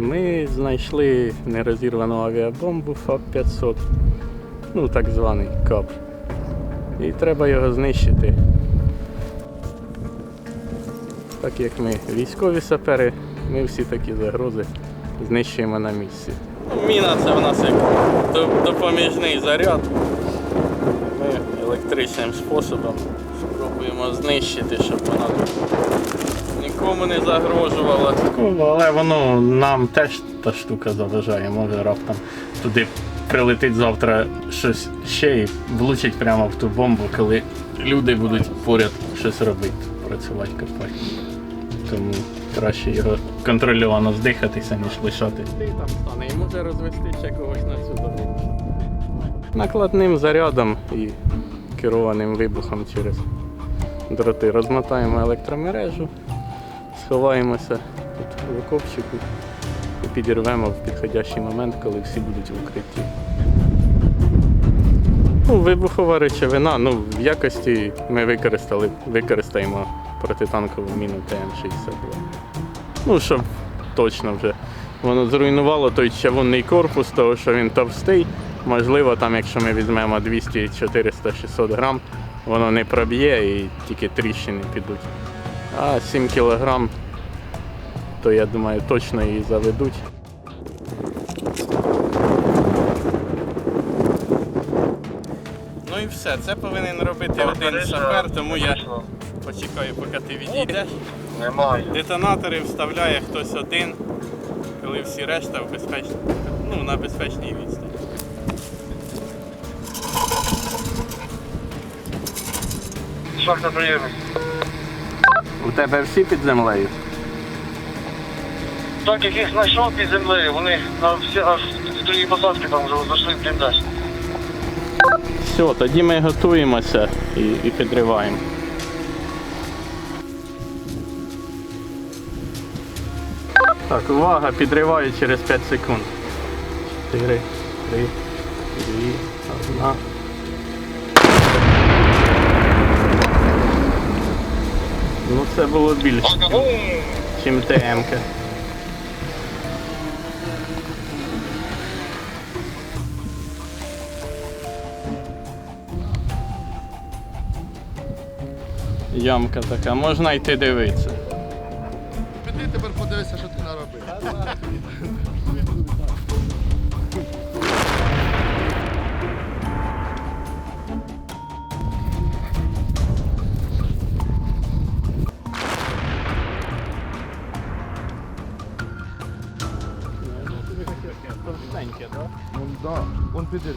Ми знайшли нерозірвану авіабомбу ФАП-500, ну так званий КАП. І треба його знищити. Так як ми військові сапери, ми всі такі загрози знищуємо на місці. Міна це в нас як допоміжний заряд. Ми електричним способом спробуємо знищити, щоб вона тут нікому не загрожувала. Але воно нам теж та штука заважає, може раптом туди прилетить завтра щось ще і влучить прямо в ту бомбу, коли люди будуть поряд щось робити, працювати, копати. Тому краще його контрольовано здихатися, ніж лишати. Ти там стане і може розвести ще когось на цю дорогу. Накладним зарядом і керованим вибухом через дроти розмотаємо електромережу, сховаємося тут в окопчику і підірвемо в підходящий момент, коли всі будуть в укритті. Ну, вибухова речовина, ну, в якості ми використали, використаємо протитанкову міну ТМ-62. Ну, щоб точно вже воно зруйнувало той чавунний корпус, того що він товстий. Можливо, там, якщо ми візьмемо 200, 400, 600 грам, воно не проб'є і тільки тріщини підуть. А 7 кілограм, то я думаю, точно її заведуть. Ну і все, це повинен робити один сапер, тому я почекаю, поки ти відійдеш. Немає. Детонатори вставляє хтось один, коли всі решта в безпеч... ну, на безпечній відстані. Шахта прийомить. У тебе всі під землею? Так, яких знайшов під землею, вони на всі аж три посадки там вже зайшли в бліндаж. Все, тоді ми готуємося і, і підриваємо. Так, увага, підриваю через 5 секунд. 4, 3, 2, 1. Ну це було більше, ніж ТМ. Ямка така, можна йти дивитися. Піди тепер подивися, що ти наробив. Товстеньке, так? Ну да, он піде.